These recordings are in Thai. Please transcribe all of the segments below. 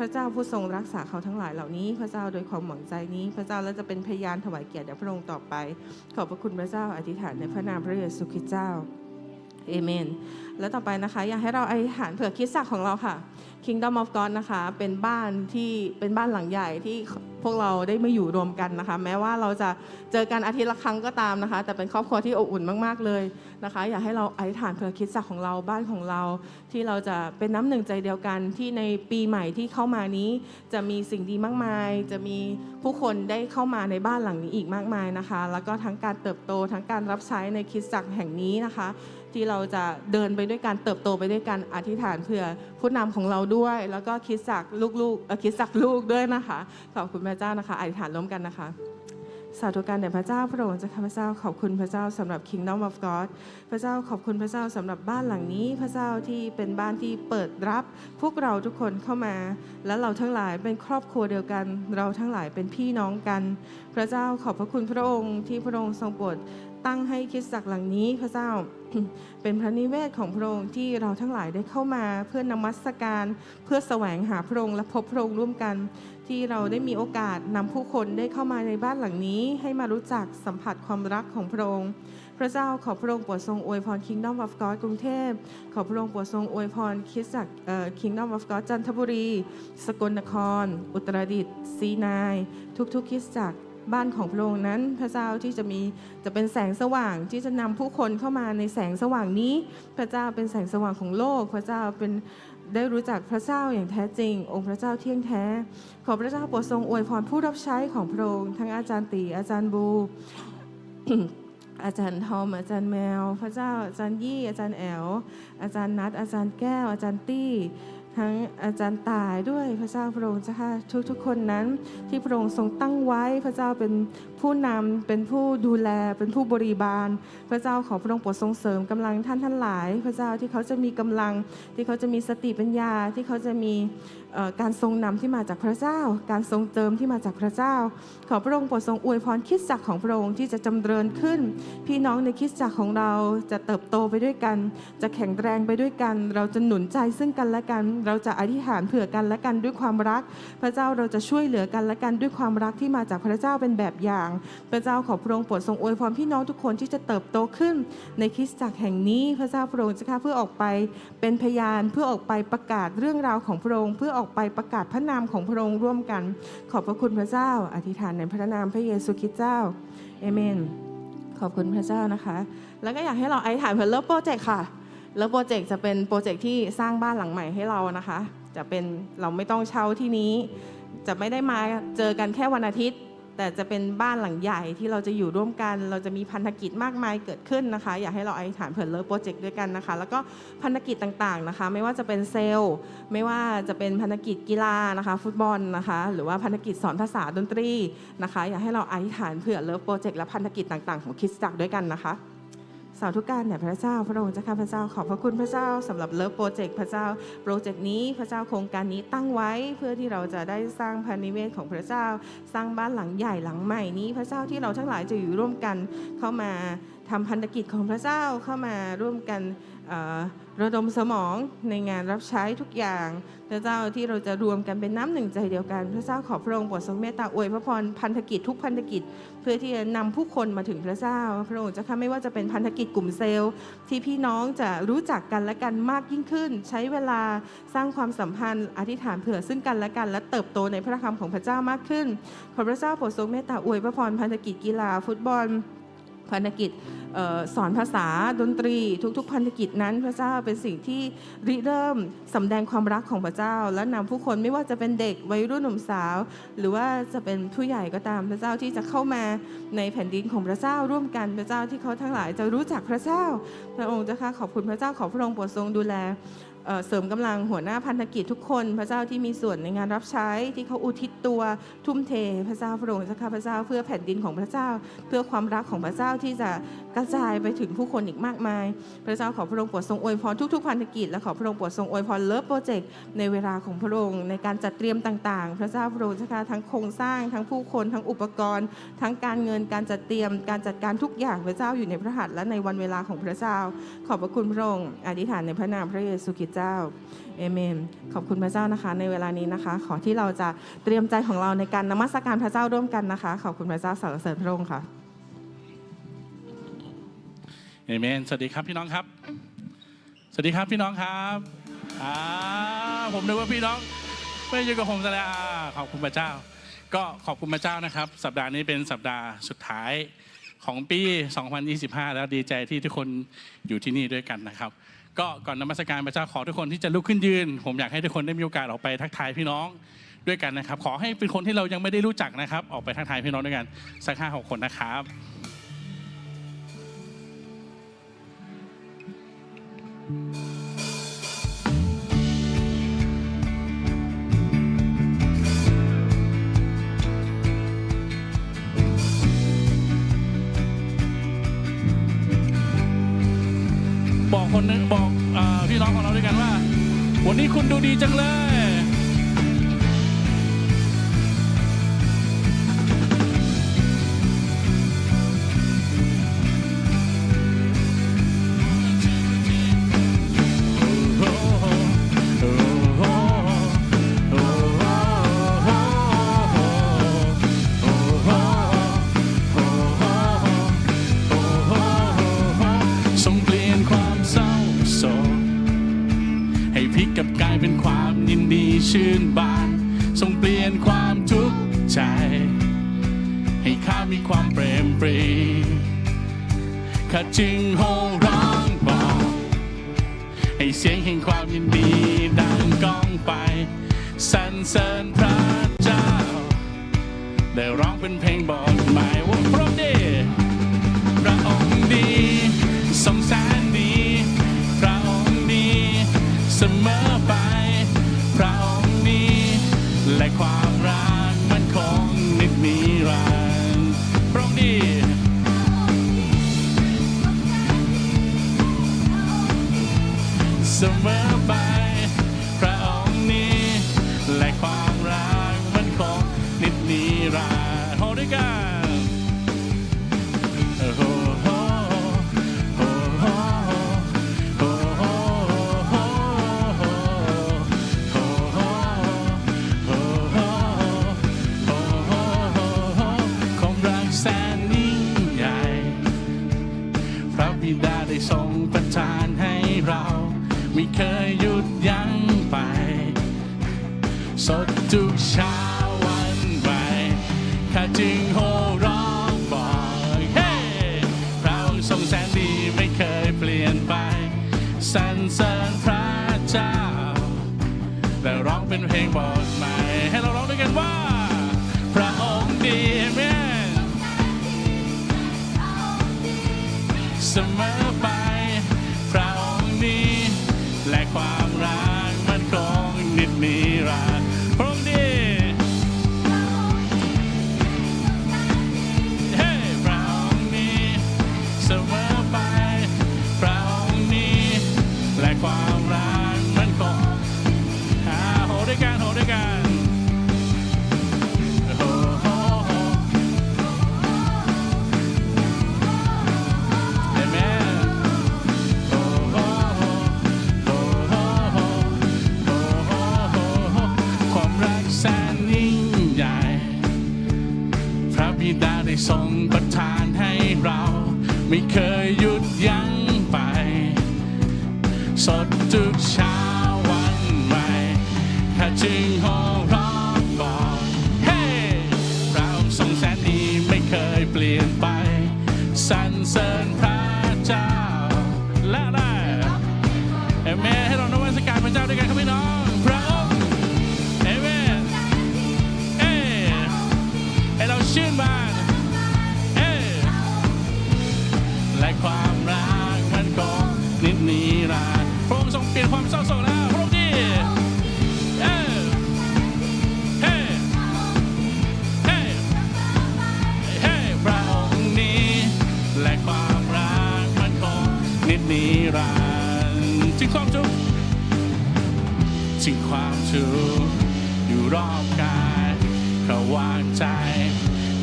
พระเจ้าผู้ทรงรักษาเขาทั้งหลายเหล่านี้ พระเจ้าโดยความหวังใจนี้ พระเจ้าและจะเป็นพยานถวายเกียรติแด่พระองค์ต่อไป ขอบพระคุณพระเจ้าอธิษฐานในพระนามพระเยซูคริสต์เจ้า เอเมน แล้วต่อไปนะคะ อยากให้เราอธิษฐานเผื่อคิดจักรของเราค่ะ Kingdom of God นะคะ เป็นบ้านที่เป็นบ้านหลังใหญ่ที่พวกเราได้มาอยู่รวมกันนะคะ แม้ว่าเราจะเจอกันอาทิตย์ละครั้งก็ตามนะคะ แต่เป็นครอบครัวที่อบอุ่นมาก ๆ เลยนะคะ อยากให้เราอธิษฐานเผื่อคิดจักรของเราบ้านของเรา ที่เราจะเป็นน้ำหนึ่งใจเดียวกันที่ในปีใหม่ที่เข้ามานี้ จะมีสิ่งดีมากมาย จะมีผู้คนได้เข้ามาในบ้านหลังนี้อีกมากมายนะคะ แล้วก็ทั้งการเติบโตทั้งการรับใช้ในคิดจักรแห่งนี้นะคะ ที่เราจะเดินไปด้วยการเติบโตไปด้วยการอธิษฐานเผื่อผู้นำของเราด้วย แล้วก็คิดจักลูกๆคิดจักลูกด้วยนะคะ ขอบคุณพระเจ้านะคะอธิษฐานร่วมกันนะคะสาธุการแด่พระเจ้าพระองค์จ้าข้าพเจ้าขอบคุณพระเจ้าสำหรับ Kingdom of God พระเจ้าขอบคุณพระเจ้าสำหรับบ้านหลังนี้ พระเจ้าที่เป็นบ้านที่เปิดรับพวกเราทุกคนเข้ามา และเราทั้งหลายเป็นครอบครัวเดียวกัน เราทั้งหลายเป็นพี่น้องกัน พระเจ้าขอบพระคุณพระองค์ที่พระองค์ทรงโปรด ตั้งให้คริดจักรหลังนี้พระเจ้า เป็นพระนิเวศของพระองค์ที่เราทั้งหลายได้เข้ามาเพื่อนมัสการเพื่อแสวงหาพระองค์และพบพระองค์ร่วมกัน ที่เราได้มีโอกาสนำผู้คนได้เข้ามาในบ้านหลังนี้ ให้มารู้จักสัมผัสความรักของพระองค์พระเจ้าขอพระองค์โปรดทรงอวยพร Kingdom of God กรุงเทพ ขอพระองค์โปรดทรงอวยพรคริสตจักรเอ่อ Kingdom of God จันทบุรี สกลนคร อุตรดิตถ์ซีนาย ทุกๆคริสตจักร บ้านของพระองค์นั้น พระเจ้าที่จะมีจะเป็นแสงสว่างที่จะนำผู้คนเข้ามาในแสงสว่างนี้ พระเจ้าเป็นแสงสว่างของโลก พระเจ้าเป็นได้รู้จักพระเจ้าอย่างแท้จริง องค์พระเจ้าเที่ยงแท้ ขอพระเจ้าโปรดทรงอวยพรผู้รับใช้ของพระองค์ทั้งอาจารย์ตีอาจารย์บู อาจารย์ทอมอาจารย์แมว พระเจ้าอาจารย์ยี่ อาจารย์แอลอาจารย์นัดอาจารย์แก้ว อาจารย์ตี้ ทั้งอาจารย์ตายด้วยพระเจ้าพระองค์เจ้าค่ะทุกๆคนนั้นที่พระองค์ทรงตั้งไว้พระเจ้าเป็นผู้นำเป็นผู้ดูแลเป็นผู้บริบาล พระเจ้าขอพระองค์โปรดทรงเสริมกำลังท่านท่านหลาย พระเจ้าที่เขาจะมีกำลังที่เขาจะมีสติปัญญาที่เขาจะมี การทรงนำที่มาจากพระเจ้า การทรงเติมที่มาจากพระเจ้า ขอพระองค์โปรดทรงอวยพรคิดจักรของพระองค์ที่จะจำเริญขึ้น พี่น้องในคิดจักรของเราจะเติบโตไปด้วยกัน จะแข็งแรงไปด้วยกัน เราจะหนุนใจซึ่งกันและกัน เราจะอธิษฐานเผื่อกันและกันด้วยความรัก พระเจ้าเราจะช่วยเหลือกันและกันด้วยความรักที่มาจากพระเจ้าเป็นแบบอย่าง พระเจ้าขอพระองค์โปรดทรงอวยพรพี่น้องทุกคนที่จะเติบโตขึ้น ในคริสตจักรแห่งนี้ พระเจ้าพระองค์จะข้าเพื่อออกไป เป็นพยานเพื่อออกไปประกาศเรื่องราวของพระองค์เพื่ออกไปประกาศพระนามของพระองค์ร่วมกัน ขอบพระคุณพระเจ้า อธิษฐานในพระนามพระเยซูคริสต์เจ้าเอเมน ขอบคุณพระเจ้านะคะ แล้วก็อยากให้เราอธิษฐานเพื่อเลิฟโปรเจกต์ค่ะเลิฟโปรเจกต์จะเป็นโปรเจกต์ที่สร้างบ้านหลังใหม่ให้เรานะคะ จะเป็นเราไม่ต้องเช่าที่นี้ จะไม่ได้มาเจอกันแค่วันอาทิตย์ แต่จะเป็นบ้านหลังใหญ่ที่เราจะอยู่ร่วมกัน เราจะมีพันธกิจมากมายเกิดขึ้นนะคะ อยากให้เราอธิษฐานเผื่อเลิฟโปรเจกต์ด้วยกันนะคะ แล้วก็พันธกิจต่างๆนะคะ ไม่ว่าจะเป็นเซลล์ ไม่ว่าจะเป็นพันธกิจกีฬานะคะ ฟุตบอลนะคะ หรือว่าพันธกิจสอนภาษาดนตรีนะคะ อยากให้เราอธิษฐานเผื่อเลิฟโปรเจกต์และพันธกิจต่างๆของคริสตจักรด้วยกันนะคะ สาธุการแด่พระเจ้า พระองค์เจ้าข้าพระเจ้าขอบพระคุณพระเจ้าสำหรับเลิฟโปรเจกต์พระเจ้าโปรเจกต์นี้พระเจ้าโครงการนี้ตั้งไว้เพื่อที่เราจะได้สร้างพระนิเวศของพระเจ้า สร้างบ้านหลังใหญ่หลังใหม่นี้ พระเจ้าที่เราทั้งหลายจะอยู่ร่วมกันเข้ามาทำพันธกิจของพระเจ้าเข้ามาร่วมกัน ระดมสมองในงานรับใช้ทุกอย่างพระเจ้าที่เราจะรวมกันเป็นน้ำหนึ่งใจเดียวกัน พระเจ้าขอพระองค์โปรดทรงเมตตาอวยพระพรพันธกิจทุกพันธกิจ เพื่อที่จะนำผู้คนมาถึงพระเจ้า พระองค์เจะค่ะไม่ว่าจะเป็นพันธกิจกลุ่มเซลล์ ที่พี่น้องจะรู้จักกันและกันมากยิ่งขึ้น ใช้เวลาสร้างความสัมพันธ์ อธิษฐานเผื่อซึ่งกันและกัน และเติบโตในพระคำของพระเจ้ามากขึ้น ขอพระเจ้าโปรดทรงเมตตาอวยพระพรพันธกิจกีฬาฟุตบอล พันธกิจออสอนภาษาดนตรีทุกๆ พันธกิจนั้นพระเจ้าเป็นสิ่งที่ริเริ่มสำแดงความรักของพระเจ้า และนำผู้คนไม่ว่าจะเป็นเด็กวัยรุ่นหนุ่มสาว หรือว่าจะเป็นผู้ใหญ่ก็ตามพระเจ้าที่จะเข้ามาในแผ่นดินของพระเจ้าร่วมกันพระเจ้าที่เขาทั้งหลายจะรู้จักพระเจ้า พระองค์เจ้าค่ะขอบคุณพระเจ้าขอพระองค์โปรดทรงดูแล เสริมกำลังหัวหน้าพันธกิจทุกคน พระเจ้าที่มีส่วนในงานรับใช้ที่เขาอุทิศตัวทุ่มเทพระเจ้าพระองค์เจ้าข้าพระเจ้าเพื่อแผ่นดินของพระเจ้า เพื่อความรักของพระเจ้าที่จะกระจายไปถึงผู้คนอีกมากมาย พระเจ้าขอพระองค์โปรดทรงอวยพรทุกๆพันธกิจและขอพระองค์โปรดทรงอวยพรเลิฟโปรเจกต์ในเวลาของพระองค์ในการจัดเตรียมต่าง ๆ พระเจ้าพระองค์เจ้าทั้งโครงสร้าง ทั้งผู้คนทั้งอุปกรณ์ ทั้งการเงินการจัดเตรียมการจัดการทุกอย่างพระเจ้าอยู่ในพระหัตถ์และในวันเวลาของพระเจ้า ขอบพระคุณพระองค์อธิษฐานในพระนามพระเยซูคริสต์เจ้าเอเมน ขอบคุณพระเจ้านะคะ ในเวลานี้นะคะ ขอที่เราจะเตรียมใจของเราในการนมัสการพระเจ้าร่วมกันนะคะ ขอบคุณพระเจ้าสรรเสริญพระองค์ค่ะเอเมน สวัสดีครับพี่น้องครับ สวัสดีครับพี่น้องครับอ่าผมนึกว่าพี่น้องไม่อยู่กับผมซะแล้วขอบคุณพระเจ้า ก็ขอบคุณพระเจ้านะครับ สัปดาห์นี้เป็นสัปดาห์สุดท้ายของปี 2025 แล้วดีใจที่ทุกคนอยู่ที่นี่ด้วยกันนะครับ ก็ก่อนนมัสการพระเจ้าขอทุกคนที่จะลุกขึ้นยืน ผมอยากให้ทุกคนได้มีโอกาสออกไปทักทายพี่น้องด้วยกันนะครับ ขอให้เป็นคนที่เรายังไม่ได้รู้จักนะครับ ออกไปทักทายพี่น้องด้วยกันสักห้าหกคนนะครับ วันนี้คุณดูดีจังเลย ชื่นบาน ทรงเปลี่ยนความทุกข์ใจ ให้ข้ามีความเปรมปรีข้าจึงโห่ร้องบอกให้เสียงแห่งความยินดีดังก้องไปสรรเสริญพระเจ้า ได้ร้องเป็นเพลงบอกหมายว่าพระเดชพระองค์ดีทรงแสนดี พระองค์ดีเสมอ เสม ไม่เคยหยุดยั้งไป สดทุกเช้าวันใหม่ข้าจึงโหร้องบอกเฮ้พระองค์ทรงแสนดีไม่เคยเปลี่ยนไปสรรเสริญพระเจ้า และร้องเป็นเพลงบอกใหม่ ให้เราร้องด้วยกันว่า พระองค์ดีเมนเสมอ ทรงประทานให้เรา ไม่เคยหยุดยั้งไป สดทุกเช้าวันใหม่ถ้าจึงหอ นิดนิรันดร์งความทุกข์ที่ความทุกข์อยู่รอบกายขะวางใจ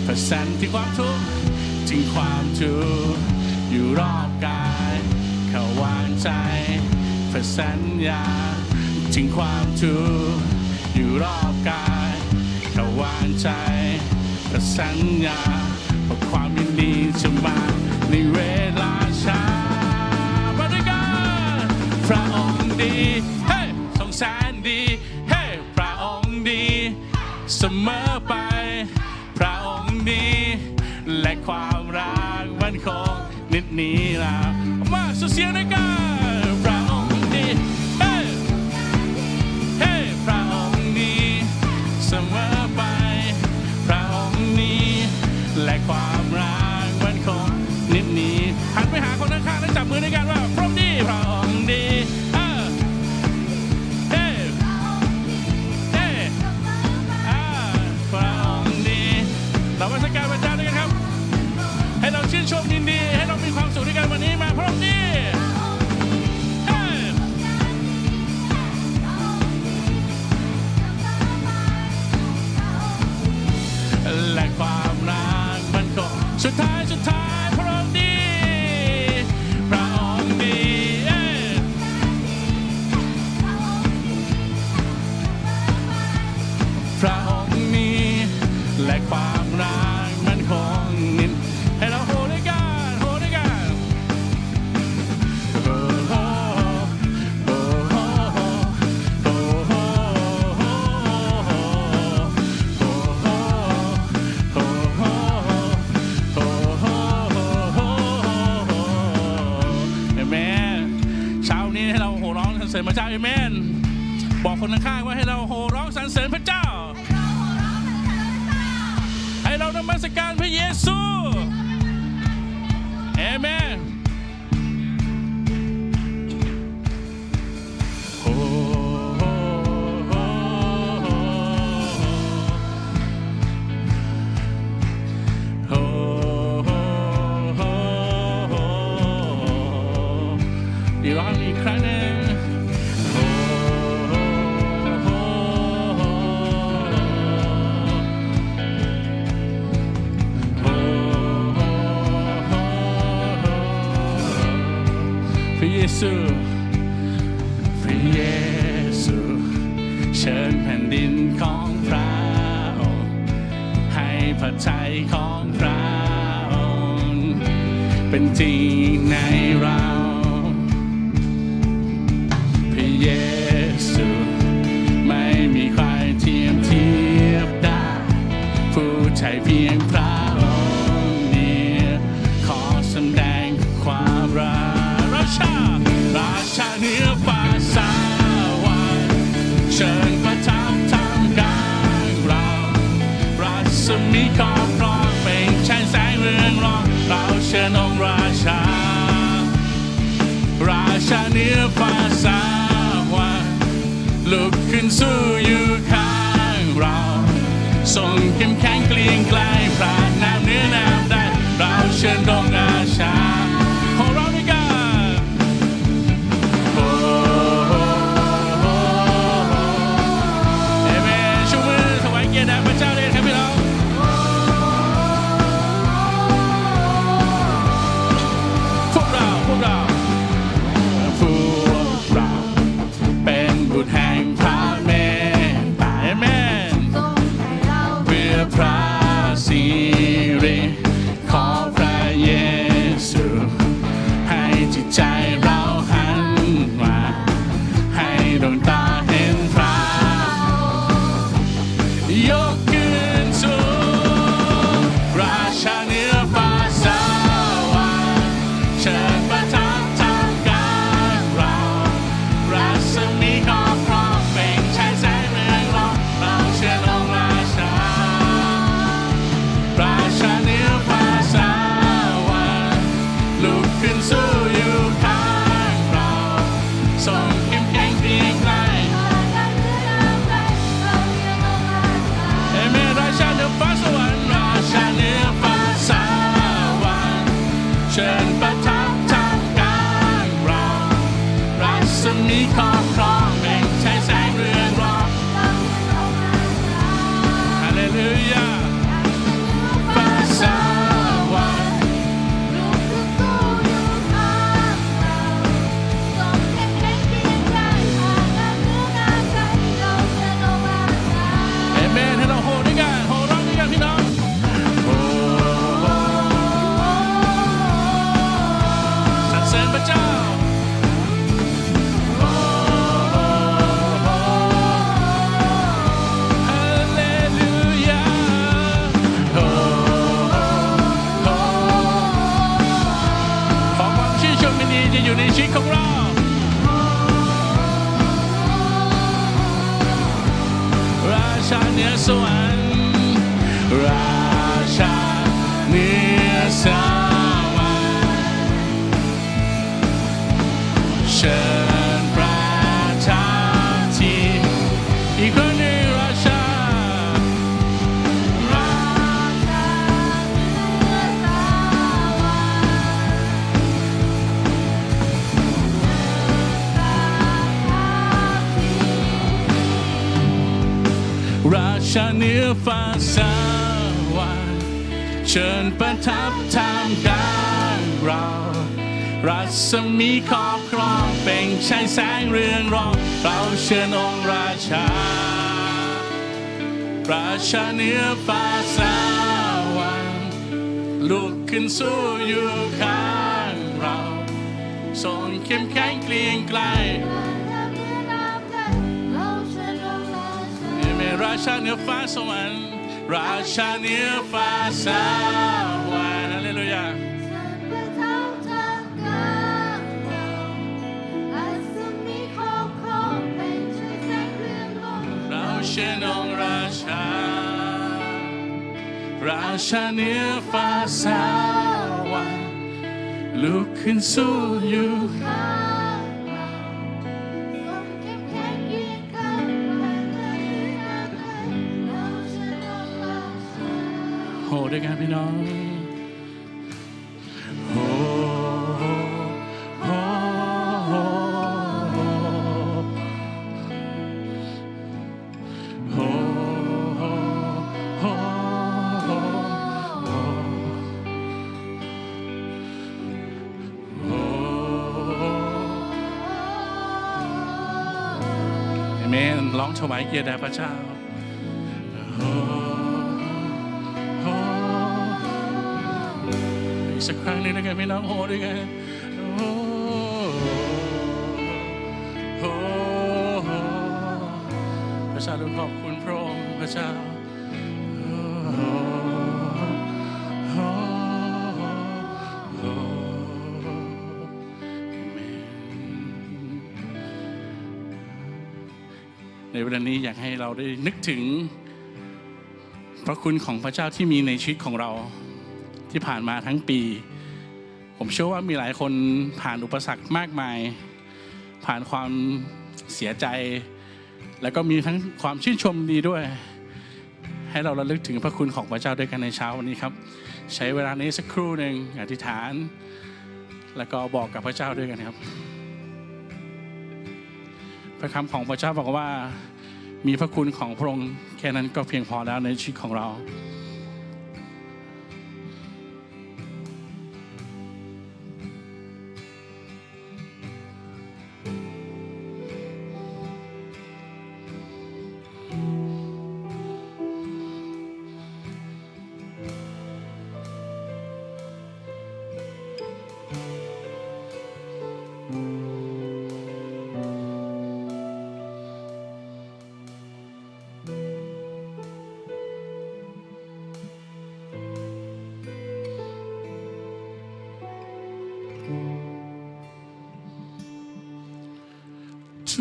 ผสันที่ความทุกข์ที่ความทุกข์อยู่รอบกายขะวางใจผสัญญาถึงความทุกข์อยู่รอบกายขะวางใจประสัญญาเพราะความยินดีจะมาในเว นิดนี้ล่ะมาสุเสียกัน ราชาเหนือฟ้าสวรรค์เชิญประทับทามกลางเรา รัศมีครอบครองเปล่งใช้แสงเรืองรอง เราเชิญองค์ราชา ราชาเหนือฟ้าสวรรค์ลุกขึ้นสู้อยู่ข้างเราทรงเข้มแข็งเกลียงไกล ราชาเหนือฟ้าสวรรค์ราชาเหนือฟ้าสวรรค์ฮาเลลูยาเราเชิญองราชา ราชาเหนือฟ้าสวรรค์ลุกขึ้นสู้อยู่ ด้วยกันพี่น้องโหโหโหโหโหเอเมนร้องถวายเกียรติแด่พระเจ้า อีกสักครั้งหนึงนะครับพี่น้องโหด้วยกันโหโหโหพระเจ้าเราขอบคุณพระองค์พระเจ้าโหโหโอาเมนในเวลานี้อยากให้เราได้นึกถึงพระคุณของพระเจ้าที่มีในชีวิตของเรา ที่ผ่านมาทั้งปี ผมเชื่อว่ามีหลายคนผ่านอุปสรรคมากมาย ผ่านความเสียใจ แล้วก็มีทั้งความชื่นชมดีด้วย ให้เราระลึกถึงพระคุณของพระเจ้าด้วยกันในเช้าวันนี้ครับ ใช้เวลานี้สักครู่หนึ่งอธิษฐาน แล้วก็บอกกับพระเจ้าด้วยกันครับ พระคำของพระเจ้าบอกว่ามีพระคุณของพระองค์แค่นั้นก็เพียงพอแล้วในชีวิตของเรา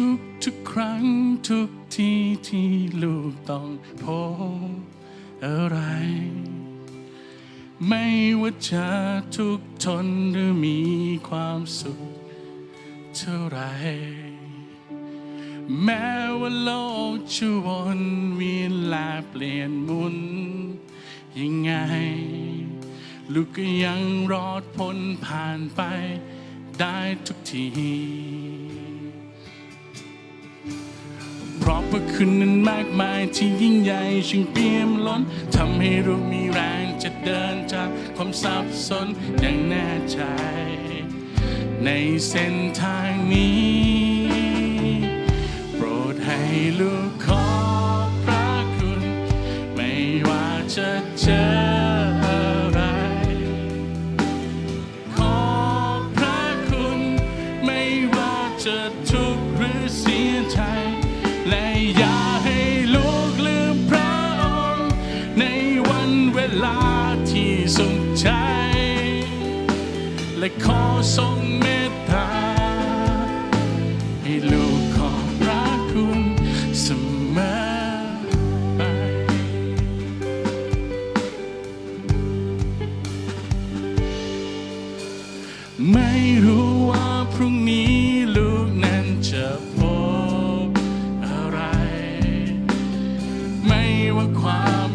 ทุกทุกครั้งทุกที่ที่ลูกต้องพบอะไร ไม่ว่าจะทุกทนหรือมีความสุขเท่าไร แม้ว่าโลกจะวนเวียนลาเปลี่ยนหมุนยังไง ลูกก็ยังรอดพ้นผ่านไปได้ทุกที ราะพระคุณนั้นมากมายที่ยิ่งใหญ่ชิงเปี่ยมล้นทำให้เรามีแรงจะเดินจากความสับสนอย่างแน่ใจ ในเส้นทางนี้ ทรงเมตตา ให้ลูกของพระคุณเสมอไปไม่รู้ว่าพรุ่งนี้ลูกนั้นจะพบอะไร ไม่ว่าความ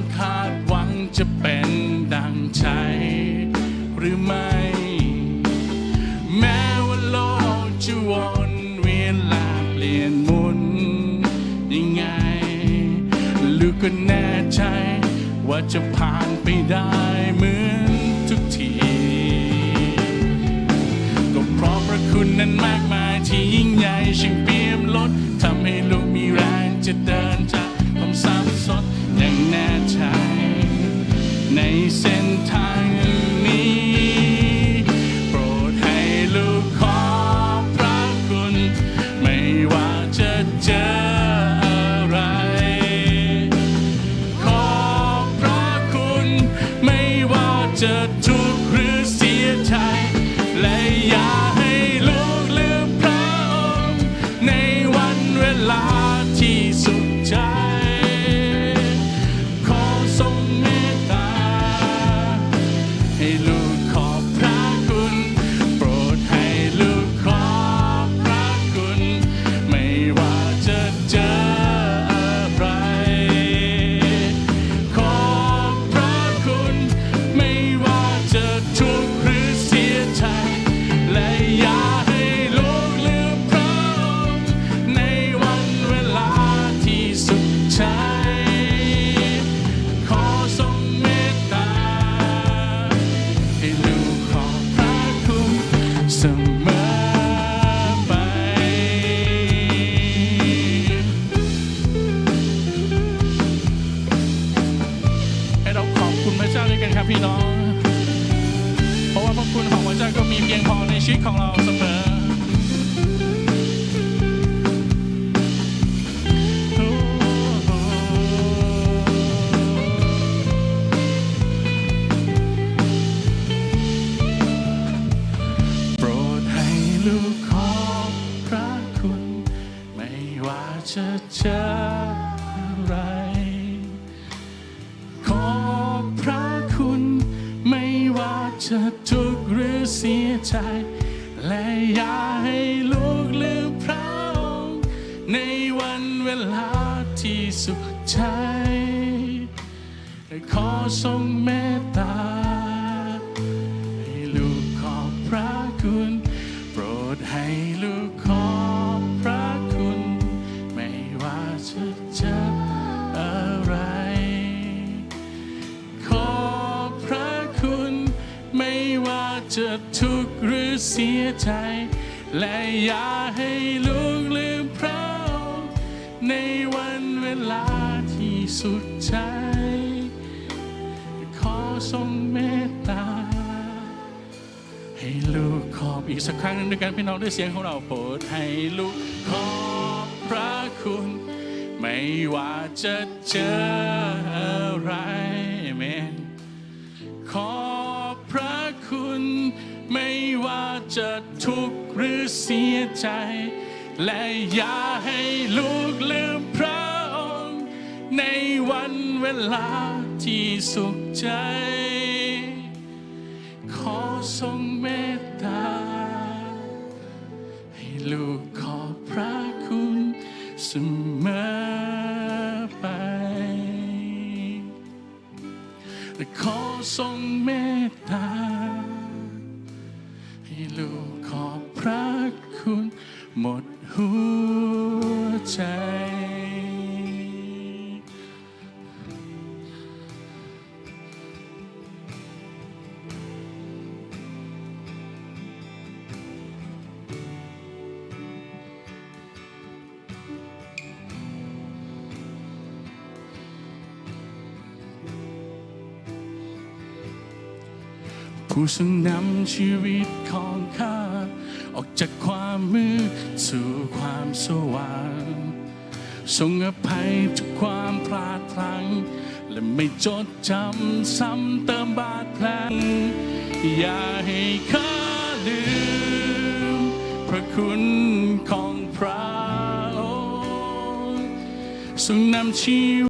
ว่าจะผ่านไปได้เหมือนทุกที ก็เพราะพระคุณนั้นมากมายที่ยิ่งใหญ่ชิงเปี่ยมล้นทำให้ลูกมีแรงจะเดินจากความสับสนอย่างแน่ใจในเส้นทาง ว่ เเสียใจ และอย่าให้ลูกลืมพระองค์ในวันเวลาที่สุขใจขอทรงแม เสียใจ และอย่าให้ลูกลืมพระองค์ในวันเวลาที่สุดใจ ขอทรงเมตตา ให้ลูกขอบอีกสักครั้งหนึงด้วยกันพี่น้องด้วยเสียงของเราโปรดให้ลูกขอบพระคุณ ไม่ว่าจะเจออะไรเมนขอ ไม่ว่าจะทุกข์หรือเสียใจ และอย่าให้ลูกลืมพระองค์ ในวันเวลาที่สุขใจ ขอทรงเมตตา ให้ลูกขอบพระคุณเสมอไปและขอทรงเมตตา พระคุณ หมดหัวใจ ผู้ทรงนำชีวิตของข้า ออกจากความมืดสู่ความสว่างทรงอภัยทุกความพลาดพลั้ง และไม่จดจำซ้ำเติมบาดแผลอย่าให้ข้าลืม พระคุณของพระองค์ทรงนำชีวิต